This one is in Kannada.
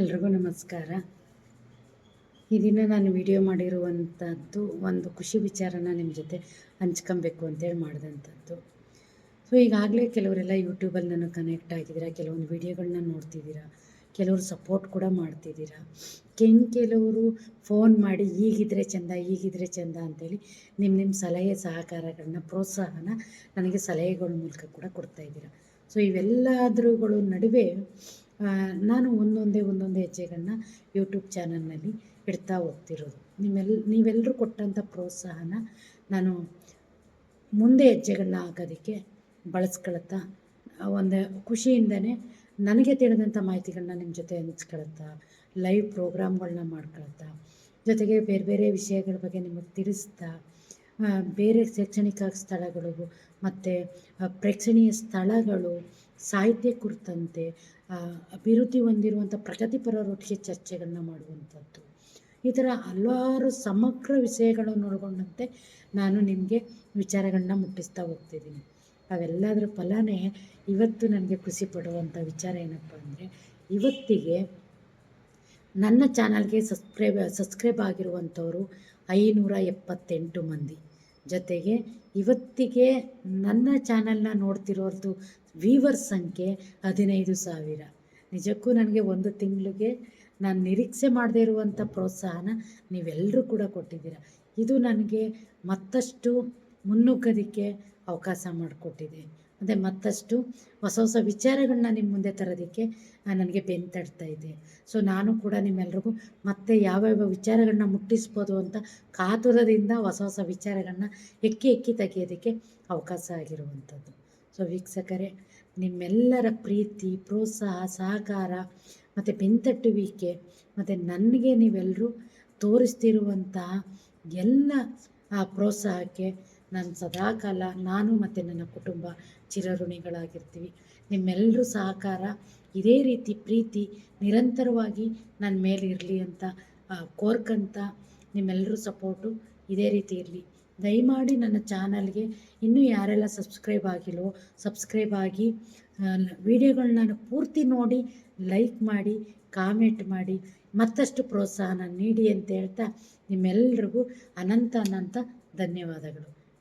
ಎಲ್ರಿಗೂ ನಮಸ್ಕಾರ. ಈ ದಿನ ನಾನು ವಿಡಿಯೋ ಮಾಡಿರುವಂಥದ್ದು ಒಂದು ಖುಷಿ ವಿಚಾರನ ನಿಮ್ಮ ಜೊತೆ ಹಂಚ್ಕೊಬೇಕು ಅಂತೇಳಿ ಮಾಡಿದಂಥದ್ದು ಸೊ ಈಗಾಗಲೇ ಕೆಲವರೆಲ್ಲ ಯೂಟ್ಯೂಬಲ್ಲಿ ನಾನು ಕನೆಕ್ಟ್ ಆಗಿದ್ದೀರಾ? ಕೆಲವೊಂದು ವಿಡಿಯೋಗಳನ್ನ ನೋಡ್ತಿದ್ದೀರಾ? ಕೆಲವರು ಸಪೋರ್ಟ್ ಕೂಡ ಮಾಡ್ತಿದ್ದೀರಾ? ಕೆನ್ ಕೆಲವರು ಫೋನ್ ಮಾಡಿ ಈಗಿದ್ರೆ ಚೆಂದ ಈಗಿದ್ರೆ ಚೆಂದ ಅಂತೇಳಿ ನಿಮ್ಮ ನಿಮ್ಮ ಸಲಹೆ ಸಹಕಾರಗಳನ್ನ, ಪ್ರೋತ್ಸಾಹನ ನನಗೆ ಸಲಹೆಗಳ ಮೂಲಕ ಕೂಡ ಕೊಡ್ತಾಯಿದ್ದೀರಾ ಸೊ ಇವೆಲ್ಲದರೂಗಳ ನಡುವೆ ನಾನು ಒಂದೊಂದೇ ಒಂದೊಂದೇ ಹೆಜ್ಜೆಗಳನ್ನ ಯೂಟ್ಯೂಬ್ ಚಾನಲ್ನಲ್ಲಿ ಇಡ್ತಾ ಹೋಗ್ತಿರೋದು. ನಿಮ್ಮೆಲ್ ನೀವೆಲ್ಲರೂ ಕೊಟ್ಟಂಥ ಪ್ರೋತ್ಸಾಹನ ನಾನು ಮುಂದೆ ಹೆಜ್ಜೆಗಳನ್ನ ಹಾಕೋದಕ್ಕೆ ಬಳಸ್ಕೊಳತ್ತಾ, ಒಂದು ಖುಷಿಯಿಂದನೇ ನನಗೆ ತಿಳಿದಂಥ ಮಾಹಿತಿಗಳನ್ನ ನಿಮ್ಮ ಜೊತೆ ಹಂಚ್ಕೊಳತ್ತಾ ಲೈವ್ ಪ್ರೋಗ್ರಾಮ್ಗಳನ್ನ ಮಾಡ್ಕೊಳತ್ತಾ, ಜೊತೆಗೆ ಬೇರೆ ಬೇರೆ ವಿಷಯಗಳ ಬಗ್ಗೆ ನಿಮಗೆ ತಿಳಿಸ್ತಾ ಬೇರೆ ಶೈಕ್ಷಣಿಕ ಸ್ಥಳಗಳು, ಮತ್ತು ಪ್ರೇಕ್ಷಣೀಯ ಸ್ಥಳಗಳು ಸಾಹಿತ್ಯ ಕುರಿತಂತೆ ಅಭಿವೃದ್ಧಿ ಹೊಂದಿರುವಂಥ ಪ್ರಗತಿಪರರೊಟ್ಟಿಗೆ ಚರ್ಚೆಗಳನ್ನ ಮಾಡುವಂಥದ್ದು ಈ ಥರ ಹಲವಾರು ಸಮಗ್ರ ವಿಷಯಗಳನ್ನು ಒಳಗೊಂಡಂತೆ ನಾನು ನಿಮಗೆ ವಿಚಾರಗಳನ್ನ ಮುಟ್ಟಿಸ್ತಾ ಹೋಗ್ತಿದ್ದೀನಿ. ಅವೆಲ್ಲದರ ಫಲನೇ ಇವತ್ತು ನನಗೆ ಖುಷಿ ಪಡುವಂಥ ವಿಚಾರ ಏನಪ್ಪ ಅಂದರೆ, ಇವತ್ತಿಗೆ ನನ್ನ ಚಾನಲ್ಗೆ ಸಬ್ಸ್ಕ್ರೈಬ್ ಸಬ್ಸ್ಕ್ರೈಬ್ ಆಗಿರುವಂಥವರು ಐನೂರ ಎಪ್ಪತ್ತೆಂಟು ಮಂದಿ. ಜೊತೆಗೆ ಇವತ್ತಿಗೆ ನನ್ನ ಚಾನಲ್ನ ನೋಡ್ತಿರೋರ್ದು ವೀವರ್ ಸಂಖ್ಯೆ ಹದಿನೈದು ಸಾವಿರ. ನಿಜಕ್ಕೂ ನನಗೆ ಒಂದು ತಿಂಗಳಿಗೆ ನಾನು ನಿರೀಕ್ಷೆ ಮಾಡದೇ ಇರುವಂಥ ಪ್ರೋತ್ಸಾಹನ ನೀವೆಲ್ಲರೂ ಕೂಡ ಕೊಟ್ಟಿದ್ದೀರ. ಇದು ನನಗೆ ಮತ್ತಷ್ಟು ಮುನ್ನುಗ್ಗೋದಕ್ಕೆ ಅವಕಾಶ ಮಾಡಿಕೊಟ್ಟಿದೆ. ಮತ್ತು ಮತ್ತಷ್ಟು ಹೊಸ ಹೊಸ ವಿಚಾರಗಳನ್ನ ನಿಮ್ಮ ಮುಂದೆ ತರೋದಕ್ಕೆ ನನಗೆ ಬೆಂತಡ್ತಾ ಇದೆ. ಸೊ ನಾನು ಕೂಡ ನಿಮ್ಮೆಲ್ರಿಗೂ ಮತ್ತೆ ಯಾವ್ಯಾವ ವಿಚಾರಗಳನ್ನ ಮುಟ್ಟಿಸ್ಬೋದು ಅಂತ ಕಾತುರದಿಂದ ಹೊಸ ಹೊಸ ವಿಚಾರಗಳನ್ನ ಎಕ್ಕಿ ಎಕ್ಕಿ ತೆಗೆಯೋದಕ್ಕೆ ಅವಕಾಶ ಆಗಿರುವಂಥದ್ದು. ಸೊ ವೀಕ್ಷಕರೇ, ನಿಮ್ಮೆಲ್ಲರ ಪ್ರೀತಿ, ಪ್ರೋತ್ಸಾಹ, ಸಹಕಾರ, ಮತ್ತು ಬೆಂತಟ್ಟುವಿಕೆ ಮತ್ತು ನನಗೆ ನೀವೆಲ್ಲರೂ ತೋರಿಸ್ತಿರುವಂತಹ ಎಲ್ಲ, ಆ, ಪ್ರೋತ್ಸಾಹಕ್ಕೆ ನಾನು ಸದಾಕಾಲ ನಾನು ಮತ್ತು ನನ್ನ ಕುಟುಂಬ ಚಿರಋಣಿಗಳಾಗಿರ್ತೀವಿ. ನಿಮ್ಮೆಲ್ಲರೂ ಸಹಕಾರ, ಇದೇ ರೀತಿ ಪ್ರೀತಿ, ನಿರಂತರವಾಗಿ ನನ್ನ ಮೇಲೆ ಇರಲಿ ಅಂತ ಕೋರ್ಕಂತ ನಿಮ್ಮೆಲ್ಲರೂ ಸಪೋರ್ಟು ಇದೇ ರೀತಿ ಇರಲಿ. ದಯಮಾಡಿ ನನ್ನ ಚಾನಲ್ಗೆ ಇನ್ನೂ ಯಾರೆಲ್ಲ ಸಬ್ಸ್ಕ್ರೈಬ್ ಆಗಿಲ್ವೋ, ಸಬ್ಸ್ಕ್ರೈಬ್ ಆಗಿ ವಿಡಿಯೋಗಳನ್ನ ಪೂರ್ತಿ ನೋಡಿ, ಲೈಕ್ ಮಾಡಿ, ಕಾಮೆಂಟ್ ಮಾಡಿ, ಮತ್ತಷ್ಟು ಪ್ರೋತ್ಸಾಹನ ನೀಡಿ ಅಂತ ಹೇಳ್ತಾ ನಿಮ್ಮೆಲ್ರಿಗೂ ಅನಂತ ಅನಂತ ಧನ್ಯವಾದಗಳು.